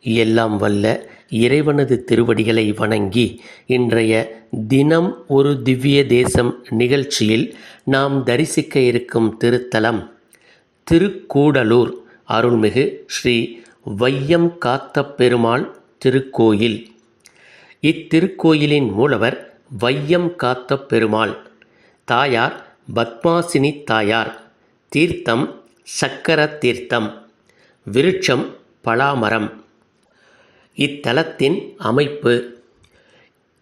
எல்லாம் வல்ல இறைவனது திருவடிகளை வணங்கி இன்றைய தினம் ஒரு திவ்ய தேசம் நிகழ்ச்சியில் நாம் தரிசிக்க இருக்கும் திருத்தலம் திருக்கூடலூர் அருள்மிகு ஸ்ரீ வையம் காத்த பெருமாள் திருக்கோயில். இத்திருக்கோயிலின் மூலவர் வையம் காத்த பெருமாள் தாயார் பத்மாசினி தாயார் தீர்த்தம் சக்கர தீர்த்தம் விருட்சம் பலாமரம். இத்தலத்தின் அமைப்பு.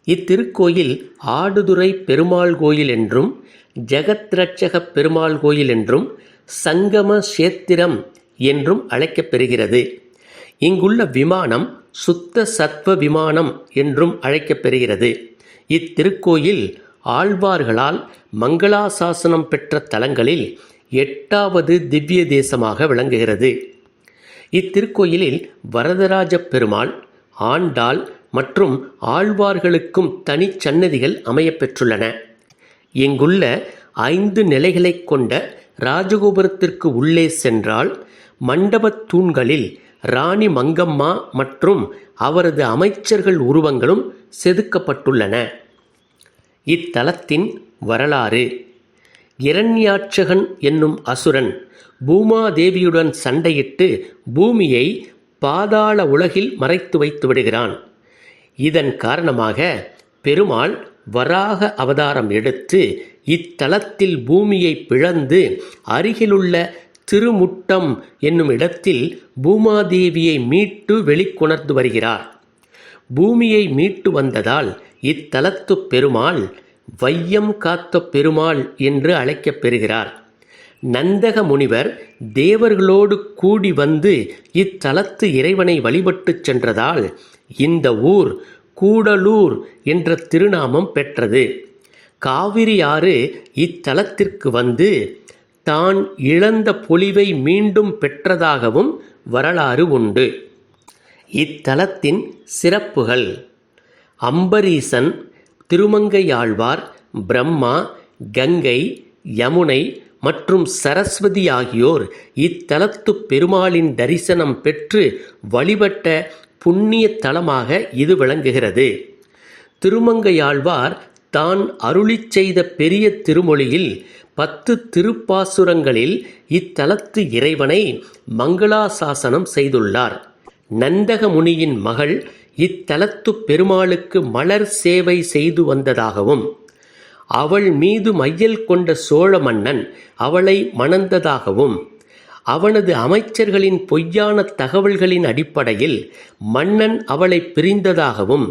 இத்திருக்கோயில் ஆடுதுறை பெருமாள் கோயில் என்றும் ஜெகத்ரட்சக பெருமாள் கோயில் என்றும் சங்கம சேத்திரம் என்றும் அழைக்கப்பெறுகிறது. இங்குள்ள விமானம் சுத்த சத்வ விமானம் என்றும் அழைக்கப்பெறுகிறது. இத்திருக்கோயில் ஆழ்வார்களால் மங்களாசாசனம் பெற்ற தலங்களில் எட்டாவது திவ்ய தேசமாக விளங்குகிறது. இத்திருக்கோயிலில் வரதராஜ பெருமாள் ஆண்டாள் மற்றும் ஆழ்வார்களுக்கும் தனிச்சன்னதிகள் அமையப்பெற்றுள்ளன இங்குள்ள ஐந்து நிலைகளைக் கொண்ட ராஜகோபுரத்திற்கு உள்ளே சென்றால் மண்டபத் தூண்களில் ராணி மங்கம்மா மற்றும் அவரது அமைச்சர்கள் உருவங்களும் செதுக்கப்பட்டுள்ளன. இத்தலத்தின் வரலாறு. இரண்யாட்சகன் என்னும் அசுரன் பூமாதேவியுடன் சண்டையிட்டு பூமியை பாதாள உலகில் மறைத்து வைத்து விடுகிறான். இதன் காரணமாக பெருமாள் வராக அவதாரம் எடுத்து இத்தலத்தில் பூமியை பிளந்து அருகிலுள்ள திருமுட்டம் என்னும் இடத்தில் பூமாதேவியை மீட்டு வெளிக்கொணர்ந்து வருகிறார். பூமியை மீட்டு வந்ததால் இத்தலத்து பெருமாள் வையம் காத்த பெருமாள் என்று அழைக்கப் பெறுகிறார். நந்தக முனிவர் தேவர்களோடு கூடி வந்து இத்தலத்து இறைவனை வழிபட்டுச் சென்றதால் இந்த ஊர் கூடலூர் என்ற திருநாமம் பெற்றது. காவிரி ஆறு இத்தலத்திற்கு வந்து தான் இழந்த பொலிவை மீண்டும் பெற்றதாகவும் வரலாறு உண்டு. இத்தலத்தின் சிறப்புகள். அம்பரீசன் திருமங்கையாழ்வார் பிரம்மா கங்கை யமுனை மற்றும் சரஸ்வதி ஆகியோர் இத்தலத்து பெருமாளின் தரிசனம் பெற்று வழிபட்ட புண்ணிய தலமாக இது விளங்குகிறது. திருமங்கையாழ்வார் தான் அருளிச் செய்த பெரிய திருமொழியில் பத்து திருப்பாசுரங்களில் இத்தலத்து இறைவனை மங்களாசாசனம் செய்துள்ளார். நந்தக முனியின் மகள் இத்தலத்து பெருமாளுக்கு மலர் சேவை செய்து வந்ததாகவும் அவள் மீது மையல் கொண்ட சோழ மன்னன் அவளை மணந்ததாகவும் அவனது அமைச்சர்களின் பொய்யான தகவல்களின் அடிப்படையில் மன்னன் அவளை பிரிந்ததாகவும்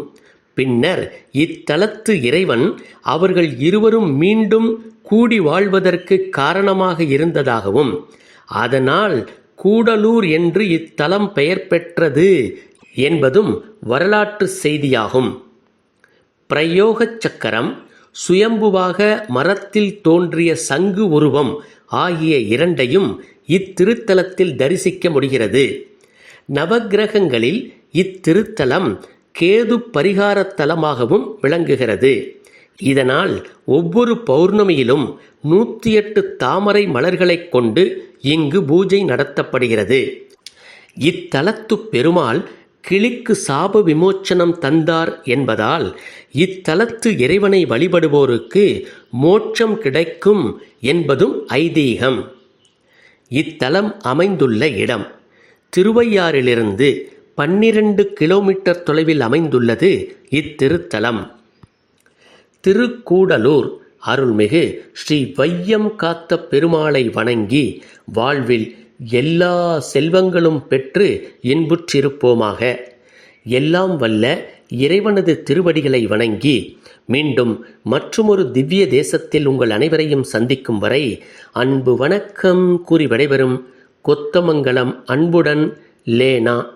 பின்னர் இத்தலத்து இறைவன் அவர்கள் இருவரும் மீண்டும் கூடி வாழ்வதற்கு காரணமாக இருந்ததாகவும் அதனால் கூடலூர் என்று இத்தலம் பெயர் பெற்றது என்பதும் வரலாற்று செய்தியாகும். பிரயோகச் சக்கரம் சுயம்புவாக மரத்தில் தோன்றிய சங்கு உருவம் ஆகிய இரண்டையும் இத்திருத்தலத்தில் தரிசிக்க முடிகிறது. நவக்கிரகங்களில் இத்திருத்தலம் கேது பரிகாரத் தலமாகவும் விளங்குகிறது. இதனால் ஒவ்வொரு பௌர்ணமியிலும் நூற்றி எட்டு தாமரை மலர்களைக் கொண்டு இங்கு பூஜை நடத்தப்படுகிறது. இத்தலத்து பெருமாள் கிளிக்கு சாப விமோச்சனம் தந்தார் என்பதால் இத்தலத்து இறைவனை வழிபடுவோருக்கு மோட்சம் கிடைக்கும் என்பதும் ஐதீகம். இத்தலம் அமைந்துள்ள இடம் திருவையாறிலிருந்து பன்னிரண்டு கிலோமீட்டர் தொலைவில் அமைந்துள்ளது இத்திருத்தலம். திருக்கூடலூர் அருள்மிகு ஸ்ரீ வையம் காத்த பெருமாளை வணங்கி வாழ்வில் எல்லா செல்வங்களும் பெற்று இன்புற்றிருப்போமாக. எல்லாம் வல்ல இறைவனது திருவடிகளை வணங்கி மீண்டும் மற்றுமொரு திவ்ய தேசத்தில் உங்கள் அனைவரையும் சந்திக்கும் வரை அன்பு வணக்கம் கூறி விடைபெறும் கொத்தமங்கலம் அன்புடன் லேனா.